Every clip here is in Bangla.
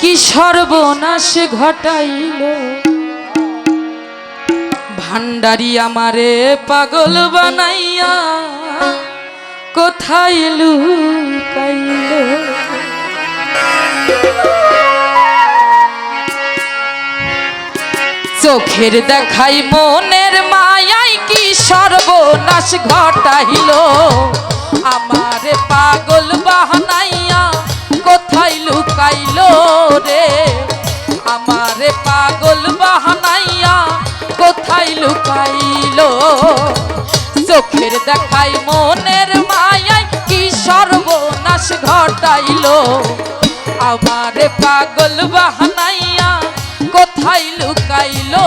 কি সর্বনাশ ঘটাইল? ভান্ডারি আমারে পাগল বানাইয়া কোথায় লুকাইল? চোখের দেখাই মনের মায়াই কি সর্বনাশ ঘটাইল? আমারে পাগল বাহানাইয়া কোথায় লুকাইল রে? আমারে পাগল বাহানাইয়া কোথায় লুকাইল? চোখের দেখাই মনের মায়াই কি সর্বনাশ ঘটাইল? আমারে পাগল বাহানাইয়া কোথায় লুকাইলো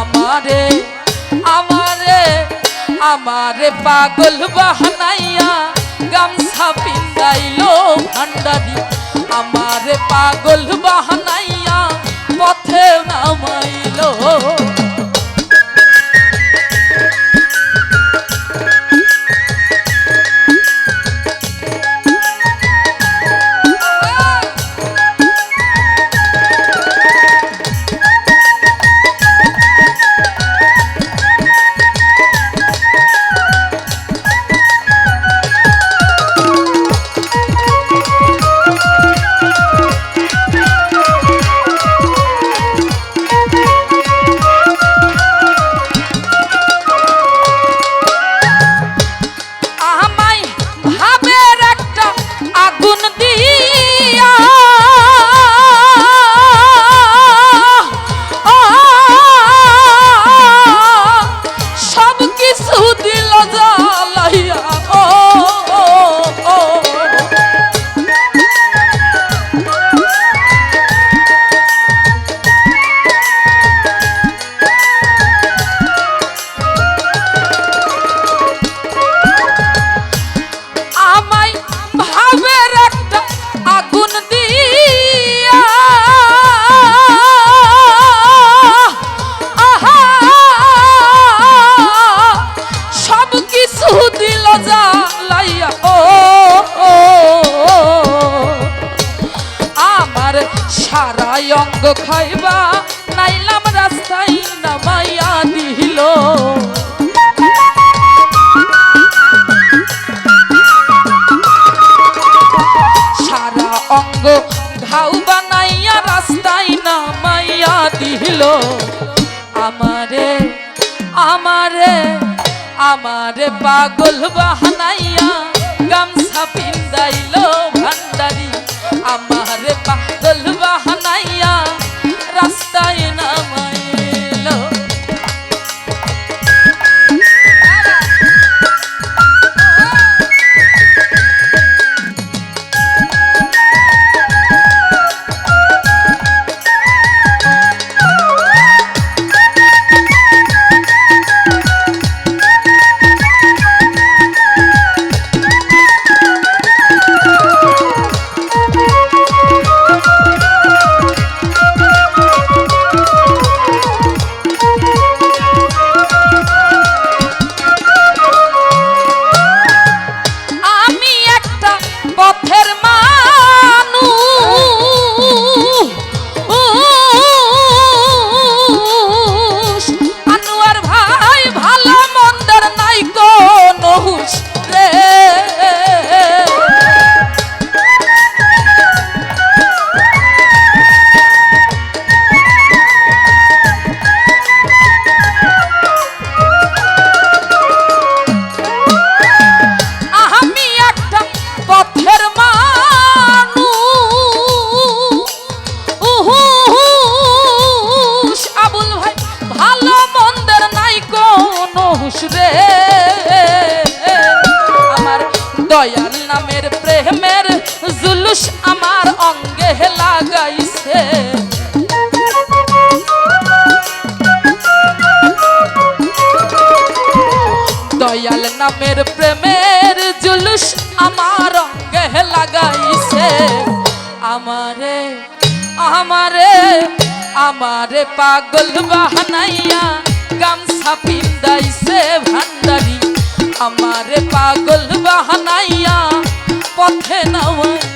আমারে আমারে আমারে পাগল বাহানাইয়া গামছা পিন্দাইলো ভান্ডারি। আমারে পাগল বাহানাইয়া দিল আমারে আমারে আমারে পাগল বাহানাইয়া গামছা পিন্দাইলো ভান্ডারি। আমারে পাগল আমারে পাগল বাহানাইয়া গামছা পিন্দাইছে ভান্ডারি। আমারে পাগল বাহানাইয়া পথে নামাইছে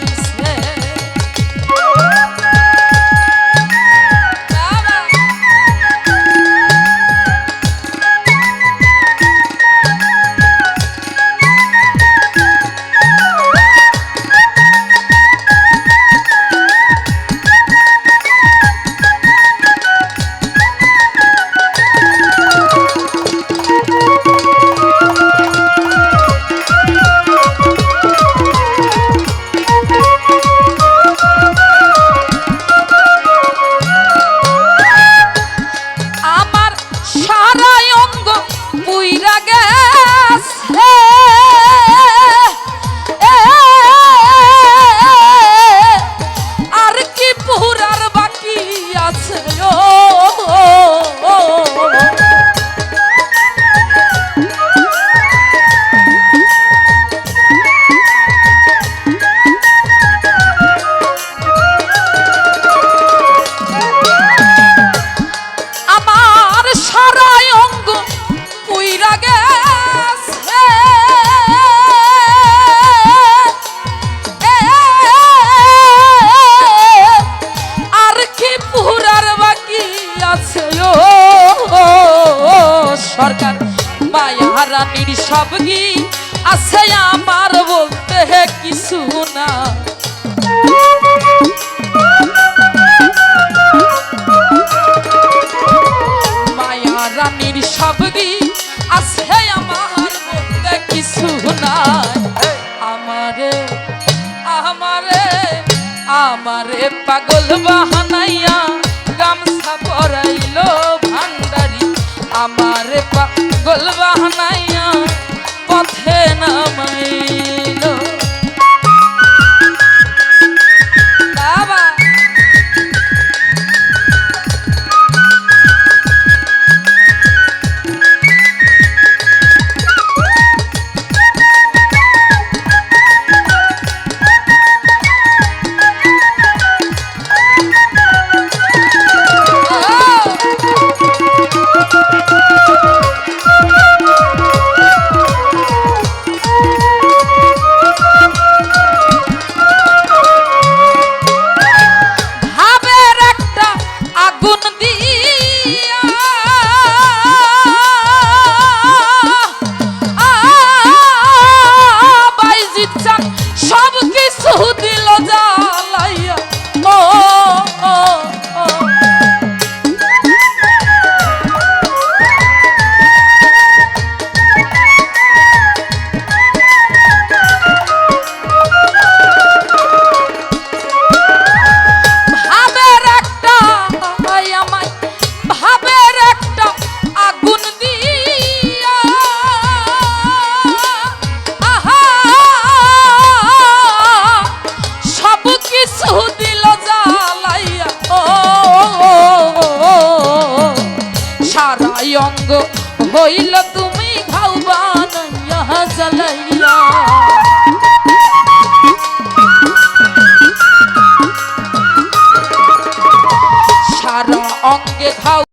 মায়া রানীর সব গি আছে আমার বলতে কিছু না। মায়া রানীর সবগি আছে আমার বলতে কিছু নাই আমারে আমারে আমারে পাগল বাহানাইয়া গামছা পরাইলো ভান্ডারি। আমারে পাগল বাহানাইয়া সারা অঙ্গ হইল তুমি ঘাউ বানাইয়া জ্বালাইয়া সারা অঙ্গে ঘাও